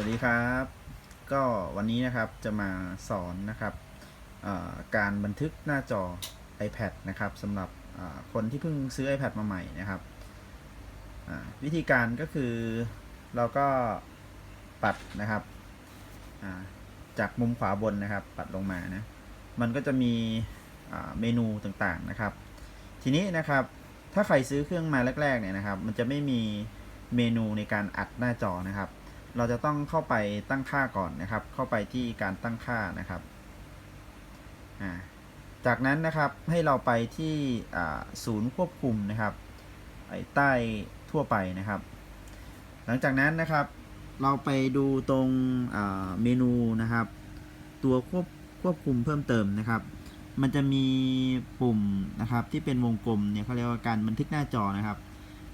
วัสดีครับ ก็วันนี้นะครับจะมาสอนนะครับการบันทึกหน้าจอ iPad นะครับสำหรับคนที่เพิ่งซื้อ iPad มาใหม่นะครับวิธีการก็คือเราก็ปัดนะครับจากมุมขวาบนนะครับ ปัดลงมานะมันก็จะมีเมนูต่างๆนะครับ ทีนี้นะครับถ้าใครซื้อเครื่องมาแรกๆเนี่ยนะครับ มันจะไม่มีเมนูในการอัดหน้าจอนะครับ เราจะต้องเข้าไปตั้งค่าก่อนนะครับ เข้าไปที่การตั้งค่านะครับ จากนั้นนะครับให้เราไปที่ศูนย์ควบคุมนะครับไอ้ใต้ทั่วไปนะครับ หลังจากนั้นนะครับเราไปดูตรงเมนูนะครับ ตัวควบควบคุมเพิ่มเติมนะครับ มันจะมีปุ่มนะครับที่เป็นวงกลมเนี่ยเขาเรียกว่าการบันทึกหน้าจอนะครับ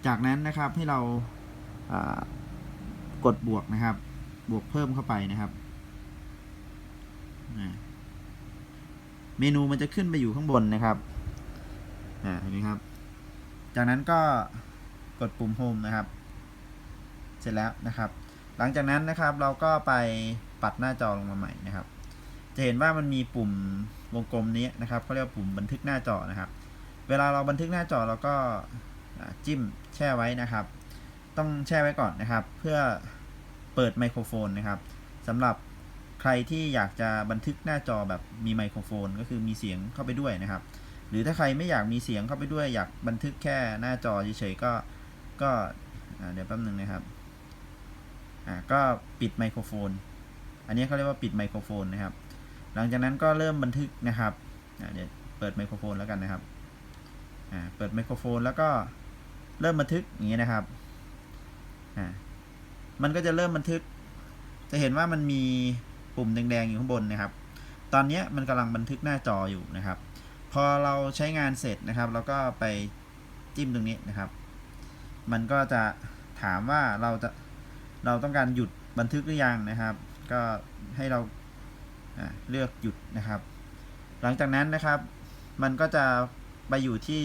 จากนั้นนะครับให้เรา กดบวกนะครับ บวกเพิ่มเข้าไปนะครับ เมนูมันจะขึ้นไปอยู่ข้างบนนะครับอ่าเห็นไหมครับ จากนั้นก็กดปุ่มโฮมนะครับ เสร็จแล้วนะครับ หลังจากนั้นนะครับเราก็ไปปัดหน้าจอลงมาใหม่นะครับ จะเห็นว่ามันมีปุ่มวงกลมนี้นะครับเขาเรียกว่าปุ่มบันทึกหน้าจอนะครับ เวลาเราบันทึกหน้าจอเราก็จิ้มแช่ไว้นะครับ ต้องแช่ไว้ก่อนนะครับ เพื่อเปิดไมโครโฟนนะครับสำหรับใครที่อยากจะบันทึกหน้าจอแบบมีไมโครโฟน ก็คือมีเสียงเข้าไปด้วยนะครับ หรือถ้าใครไม่อยากมีเสียงเข้าไปด้วย อยากบันทึกแค่หน้าจอเฉยๆก็ก็เดี๋ยวแป๊บหนึ่งนะครับอ่าก็ปิดไมโครโฟน อันนี้เขาเรียกว่าปิดไมโครโฟนนะครับ หลังจากนั้นก็เริ่มบันทึกนะครับเดี๋ยวเปิดไมโครโฟนแล้วกันนะครับอ่าเปิดไมโครโฟนแล้วก็เริ่มบันทึกอย่างนี้นะครับ อ่ามันก็จะเริ่มบันทึก จะเห็นว่ามันมีปุ่มแดงๆอยู่ข้างบนนะครับ ตอนนี้มันกำลังบันทึกหน้าจออยู่นะครับ พอเราใช้งานเสร็จนะครับเราก็ไปจิ้มตรงนี้นะครับ มันก็จะถามว่าเราจะเราต้องการหยุดบันทึกหรือยังนะครับ ก็ให้เราอ่าเลือกหยุดนะครับ หลังจากนั้นนะครับ มันก็จะไปอยู่ที่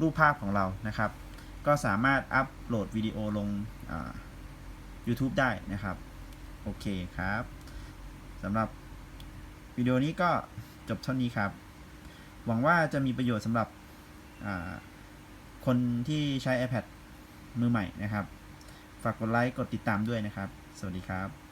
รูปภาพของเรานะครับ ก็สามารถอัปโหลดวิดีโอลงอ YouTube ได้นะครับ โอเคครับสำหรับวิดีโอนี้ก็จบเท่านี้ครับ หวังว่าจะมีประโยชน์สำหรับคนที่ใช้ iPad มือใหม่นะครับ ฝากกดไลค์ กดติดตามด้วยนะครับ สวัสดีครับ